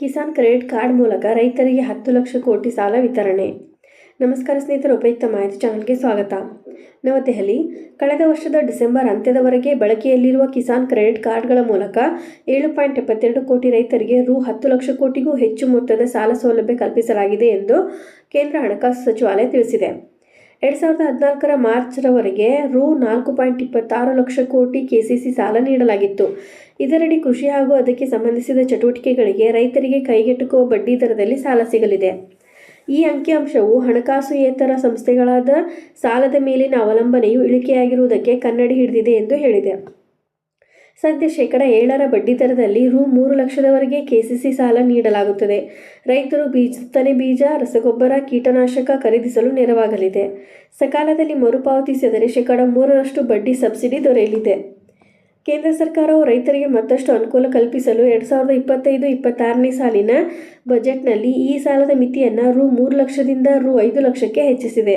Kisan credit card ಮೂಲಕ ರೈತರಿಗೆ ಹತ್ತು ಲಕ್ಷ ಕೋಟಿ ಸಾಲ ವಿತರಣೆ. ನಮಸ್ಕಾರ ಸ್ನೇಹಿತರು, ಉಪಯುಕ್ತ ಮಾಹಿತಿ ಚಾನಲ್ಗೆ ಸ್ವಾಗತ. ನವದೆಹಲಿ, ಕಳೆದ ವರ್ಷದ ಡಿಸೆಂಬರ್ ಅಂತ್ಯದವರೆಗೆ ಬಳಕೆಯಲ್ಲಿರುವ ಕಿಸಾನ್ ಕ್ರೆಡಿಟ್ ಕಾರ್ಡ್ಗಳ ಮೂಲಕ ಏಳು ಪಾಯಿಂಟ್ ಎಪ್ಪತ್ತೆರಡು ಕೋಟಿ ರೈತರಿಗೆ ರು ಹತ್ತು ಲಕ್ಷ ಕೋಟಿಗೂ ಹೆಚ್ಚು ಮೊತ್ತದ ಸಾಲ ಸೌಲಭ್ಯ ಕಲ್ಪಿಸಲಾಗಿದೆ ಎಂದು ಕೇಂದ್ರ ಹಣಕಾಸು ಸಚಿವಾಲಯ ತಿಳಿಸಿದೆ. ಎರಡು ಸಾವಿರದ ಹದಿನಾಲ್ಕರ ಮಾರ್ಚ್ರವರೆಗೆ ರು ನಾಲ್ಕು ಪಾಯಿಂಟ್ ಇಪ್ಪತ್ತಾರು ಲಕ್ಷ ಕೋಟಿ ಕೆಸಿಸಿ ಸಾಲ ನೀಡಲಾಗಿತ್ತು. ಇದರಡಿ ಕೃಷಿ ಹಾಗೂ ಅದಕ್ಕೆ ಸಂಬಂಧಿಸಿದ ಚಟುವಟಿಕೆಗಳಿಗೆ ರೈತರಿಗೆ ಕೈಗೆಟುಕುವ ಬಡ್ಡಿ ದರದಲ್ಲಿ ಸಾಲ ಸಿಗಲಿದೆ. ಈ ಅಂಕಿಅಂಶವು ಹಣಕಾಸುಯೇತರ ಸಂಸ್ಥೆಗಳಾದ ಸಾಲದ ಮೇಲಿನ ಅವಲಂಬನೆಯು ಇಳಿಕೆಯಾಗಿರುವುದಕ್ಕೆ ಕನ್ನಡಿ ಹಿಡಿದಿದೆ ಎಂದು ಹೇಳಿದೆ. ಸದ್ಯ ಶೇಕಡ ಏಳರ ಬಡ್ಡಿದರದಲ್ಲಿ ರು ಮೂರು ಲಕ್ಷದವರೆಗೆ ಕೆಸಿಸಿ ಸಾಲ ನೀಡಲಾಗುತ್ತದೆ. ರೈತರು ಬಿತ್ತನೆ ಬೀಜ, ರಸಗೊಬ್ಬರ, ಕೀಟನಾಶಕ ಖರೀದಿಸಲು ನೆರವಾಗಲಿದೆ. ಸಕಾಲದಲ್ಲಿ ಮರುಪಾವತಿಸಿದರೆ ಶೇಕಡ ಮೂರರಷ್ಟು ಬಡ್ಡಿ ಸಬ್ಸಿಡಿ ದೊರೆಯಲಿದೆ. ಕೇಂದ್ರ ಸರ್ಕಾರವು ರೈತರಿಗೆ ಮತ್ತಷ್ಟು ಅನುಕೂಲ ಕಲ್ಪಿಸಲು ಎರಡು ಸಾವಿರದ ಇಪ್ಪತ್ತೈದು ಇಪ್ಪತ್ತಾರನೇ ಸಾಲಿನ ಬಜೆಟ್ನಲ್ಲಿ ಈ ಸಾಲದ ಮಿತಿಯನ್ನು ರು ಮೂರು ಲಕ್ಷದಿಂದ ರು ಐದು ಲಕ್ಷಕ್ಕೆ ಹೆಚ್ಚಿಸಿದೆ.